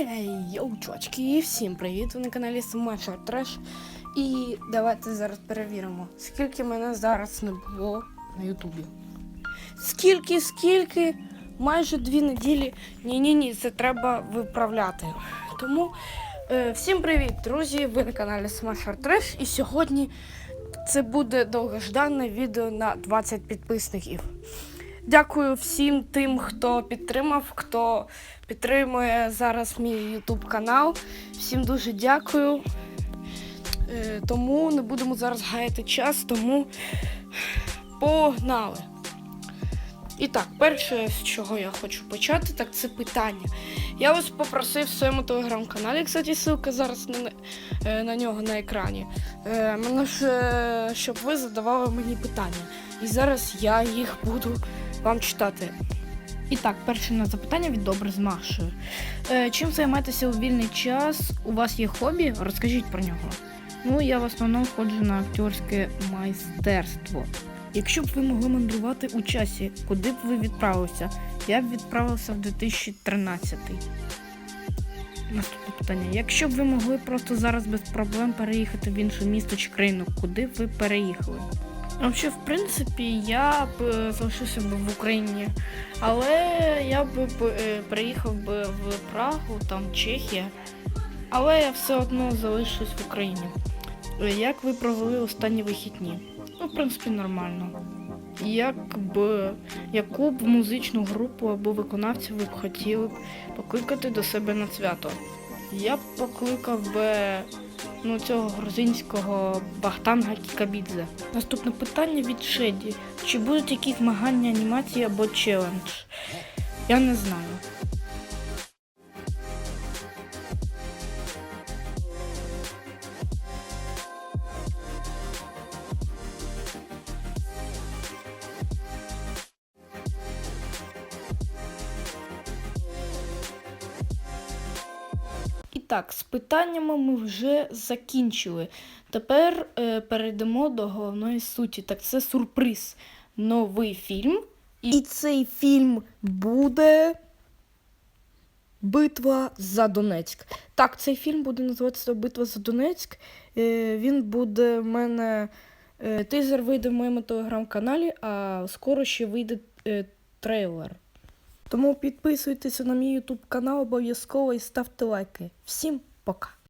Ей, йоу, чувачки, всім привіт! Ви на каналі Смешер Треш. І давайте зараз перевіримо, скільки мене зараз не було на Ютубі. Скільки, скільки? Майже дві неділі. Ні-ні ні, це треба виправляти. Тому е, всім привіт, друзі! Ви на каналі Смешер Треш. І сьогодні це буде довгождане відео на 20 підписників. Дякую всім тим, хто підтримав, хто підтримує зараз мій YouTube канал. Всім дуже дякую. Е, Тому не будемо зараз гаяти час, тому погнали. І так, перше, з чого я хочу почати, так це питання. Я вас попросив в своєму телеграм-каналі, кстати, ссылка зараз на, е, на нього на екрані. Е, Мене ж, е, щоб ви задавали мені питання. І зараз я їх буду вам читати. І так, перше на запитання від добре з Машею. Е, чим займаєтеся у вільний час? У вас є хобі? Розкажіть про нього. Ну, я в основному ходжу на акторське майстерство. Якщо б ви могли мандрувати у часі, куди б ви відправилися? Я б відправився в 2013. Наступне питання. Якщо б ви могли просто зараз без проблем переїхати в інше місто чи країну, куди б ви переїхали? Взагалі, в принципі, я б е, залишився б в Україні, але я б е, переїхав би в Прагу, там Чехія, але я все одно залишусь в Україні. Е, Як ви провели останні вихідні? Ну, в принципі, нормально. Як б, яку б музичну групу або виконавця ви б хотіли б покликати до себе на свято? Я б покликав би ну, цього грузинського Бахтанга Кікабідзе. Наступне питання від Шеді. Чи будуть якісь змагання анімації або челендж? Я не знаю. Так, з питаннями ми вже закінчили. Тепер е, перейдемо до головної суті. Так, це сюрприз. Новий фільм. І цей фільм буде. Битва за Донецьк. Так, цей фільм буде називатися Битва за Донецьк. Е, він буде в мене. Е, тизер вийде в моєму телеграм-каналі, а скоро ще вийде е, трейлер. Тому підписуйтеся на мій ютуб канал обов'язково і ставте лайки. Всім пока!